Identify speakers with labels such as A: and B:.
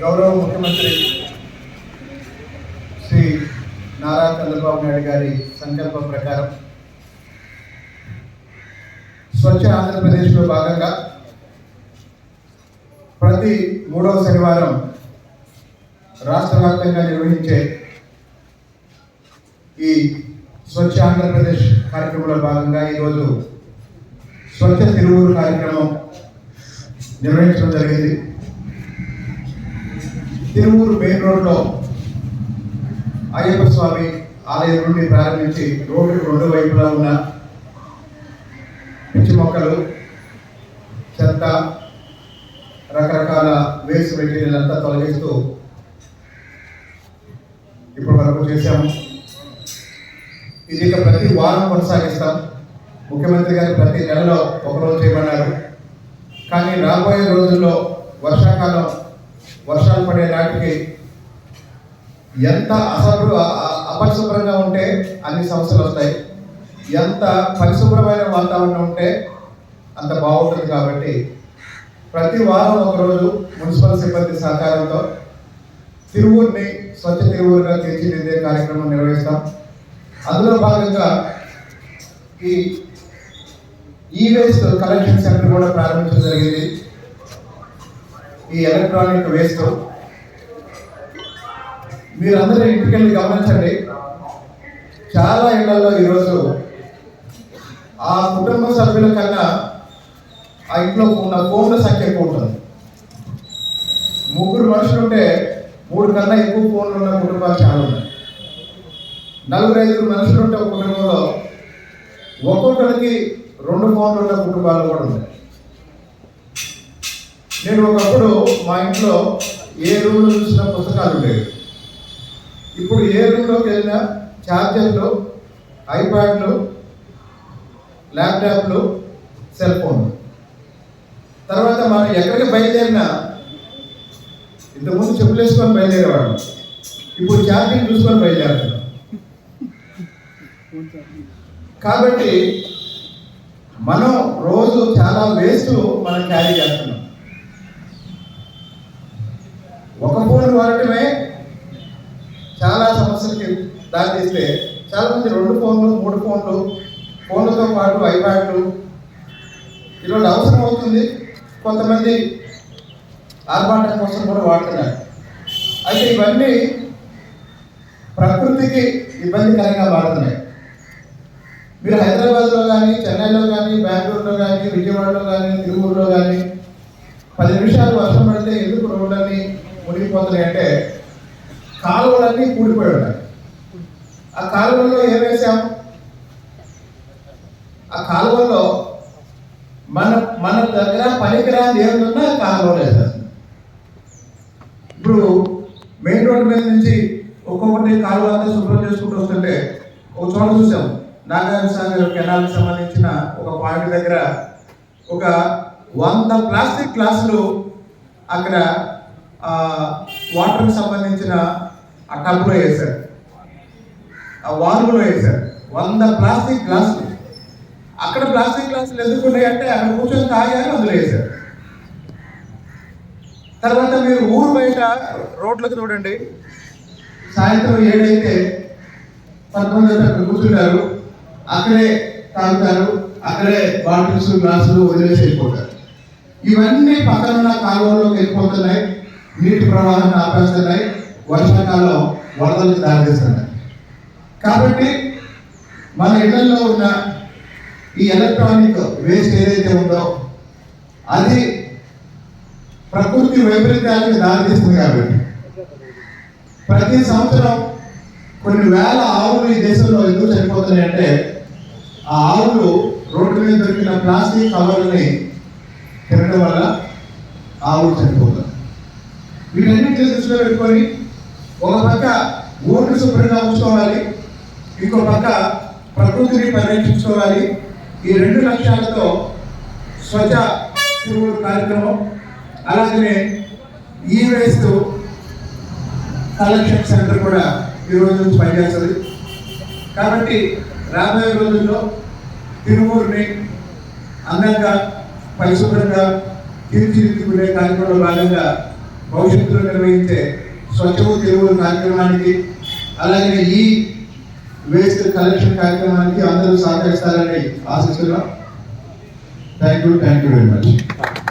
A: గౌరవ ముఖ్యమంత్రి శ్రీ నారా చంద్రబాబు నాయుడు గారి సంకల్పం ప్రకారం స్వచ్ఛ ఆంధ్రప్రదేశ్లో భాగంగా ప్రతి మూడవ శనివారం రాష్ట్ర వ్యాప్తంగా నిర్వహించే ఈ స్వచ్ఛ ఆంధ్రప్రదేశ్ కార్యక్రమంలో భాగంగా ఈరోజు స్వచ్ఛ తిరువురు కార్యక్రమం నిర్వహించడం జరిగింది. తిరువూరు మెయిన్ రోడ్లో అయ్యప్ప స్వామి ఆలయం నుండి ప్రారంభించి రోడ్డు రెండు వైపులా ఉన్న పిచ్చి మొక్కలు చెత్త రకరకాల వేస్ట్ మెటీరియల్ అంతా తొలగిస్తూ ఇప్పటి వరకు చేశాము. ఇది ఇక ప్రతి వారం కొనసాగిస్తాం. ముఖ్యమంత్రి గారు ప్రతి నెలలో ఒకరోజు చేయమన్నారు. కానీ రాబోయే రోజుల్లో వర్షాకాలం వర్షాలు పడే నాటికి ఎంత అసలు అపరిశుభ్రంగా ఉంటే అన్ని సమస్యలు వస్తాయి. ఎంత పరిశుభ్రమైన వాతావరణం ఉంటే అంత బాగుంటుంది కాబట్టి ప్రతి వారం ఒకరోజు మున్సిపల్ సిబ్బంది సహకారంతో తిరువురిని స్వచ్ఛ తిరువూరుగా తీర్చిదిద్దే కార్యక్రమం నిర్వహిస్తాం. అందులో భాగంగా ఈ ఈ వేస్ట్ కలెక్షన్ సెంటర్ కూడా ప్రారంభించడం జరిగింది. ఈ ఎలక్ట్రానిక్ వేస్ట్. మీరందరూ ఇంటికెళ్ళి గమనించండి. చాలా ఇళ్ళలో ఈరోజు ఆ కుటుంబ సభ్యుల కన్నా ఆ ఇంట్లో ఉన్న ఫోన్ల సంఖ్య ఎక్కువ ఉంటుంది. ముగ్గురు మనుషులు ఉంటే మూడు కన్నా ఎక్కువ ఫోన్లు ఉన్న కుటుంబాలు చాలా ఉన్నాయి. నలుగురు ఐదుగురు మనుషులు ఉంటే ఒక కుటుంబంలో ఒక్కొక్కరికి రెండు ఫోన్లు ఉన్న కుటుంబాలు కూడా ఉన్నాయి. నేను ఒకప్పుడు మా ఇంట్లో ఏ రూమ్లో చూసిన పుస్తకాలు ఉండేవి. ఇప్పుడు ఏ రూమ్లోకి వెళ్ళినా ఛార్జర్లు ఐప్యాడ్లు ల్యాప్టాప్లు సెల్ ఫోన్లు. తర్వాత మనం ఎక్కడికి బయలుదేరినా ఇంతకుముందు చెప్పులు వేసుకొని బయలుదేరేవాడు ఇప్పుడు ఛార్జింగ్ చూసుకొని బయలుదేరుతున్నాం. కాబట్టి మనం రోజు చాలా వేస్ట్ మనం క్యారీ చేస్తున్నాం. ఫోన్ వాడటమే చాలా సమస్యలకి దారితీస్తే చాలా మంది రెండు ఫోన్లు మూడు ఫోన్లు ఫోన్లతో పాటు ఐప్యాడ్లు ఈరోజు అవసరం అవుతుంది. కొంతమంది ఆర్భాటం కోసం కూడా వాడుతున్నారు. అయితే ఇవన్నీ ప్రకృతికి ఇబ్బందికరంగా మారుతున్నాయి. మీరు హైదరాబాద్లో కానీ చెన్నైలో కానీ బెంగళూరులో కానీ విజయవాడలో కానీ తిరువూరులో కానీ పది నిమిషాలు వర్షం పడితే ఎందుకు రోడ్లన్నీ మునిగిపోతున్నాయి అంటే కాలువలన్నీ కూడిపోయి ఉన్నాయి ఆ కాలువల్లో ఏం వేసాం? ఆ కాలువల్లో మన మన దగ్గర పనికిరాని ఏమున్నా కాలువలో వేసేస్తాం ఇప్పుడు మెయిన్ రోడ్డు మీద నుంచి ఒక్కొక్కటి కాలువ అంతా శుభ్రం చేసుకుంటూ వస్తుంటే ఒక చోట చూసాం. నాగార్జున సాగర్ కెనాల్కి సంబంధించిన ఒక పాయింట్ దగ్గర ఒక వంద ప్లాస్టిక్ గ్లాసులు అక్కడ వాటర్కి సంబంధించిన ఆ టబ్లో వేశారు. ఆ వాల్వ్లో వేశారు. వంద ప్లాస్టిక్ గ్లాసులు. అక్కడ ప్లాస్టిక్ గ్లాసులు ఎందుకు ఉన్నాయంటే అక్కడ కూర్చొని తాగారు అందులో వేశారు. తర్వాత మీరు ఊరు బయట రోడ్లకు చూడండి. సాయంత్రం ఏడైతే కొంతమంది అక్కడ కూర్చుంటారు. అక్కడే తాగుతారు అక్కడే బాటిల్స్ గ్లాసులు వదిలేసి వెళ్ళిపోతారు. ఇవన్నీ పక్కన ఉన్న కాలువలోకి వెళ్ళిపోతున్నాయి. నీటి ప్రవాహాన్ని ఆపేస్తున్నాయి. వర్షాకాలం వరదలకు దారితీస్తున్నాయి కాబట్టి మన ఇళ్ళలో ఉన్న ఈ ఎలక్ట్రానిక్ వేస్ట్ ఏదైతే ఉందో అది ప్రకృతి వైపరీత్యానికి దారితీస్తుంది కాబట్టి. ప్రతి సంవత్సరం కొన్ని వేల ఆవులు ఈ దేశంలో ఎందుకు చనిపోతున్నాయి అంటే ఆ ఆవులు రోడ్డు మీద దొరికిన ప్లాస్టిక్ కవర్ని తినడం వల్ల ఆవులు చనిపోతాయి. వీటన్నిటిని దృష్టిలో పెట్టుకొని ఒక పక్క ఊరిని శుభ్రంగా ఉంచుకోవాలి ఇంకో పక్క ప్రకృతిని పరిరక్షించుకోవాలి. ఈ రెండు లక్ష్యాలతో స్వచ్ఛ తిరుగుడు కార్యక్రమం అలాగనే ఈ వేస్తూ కలెక్షన్ సెంటర్ కూడా ఈ రోజు నుంచి పనిచేస్తుంది. కాబట్టి రాబోయే రోజుల్లో తిరుమూరుని అందంగా పరిశుభ్రంగా తీర్చిదిద్దుకునే కార్యక్రమంలో భాగంగా భవిష్యత్తులో నిర్వహించే స్వచ్ఛము తెలుగు కార్యక్రమానికి అలాగే ఈ వేస్ట్ కలెక్షన్ కార్యక్రమానికి అందరూ సహకరిస్తారని ఆశిస్తున్నాం. Thank you thank you very much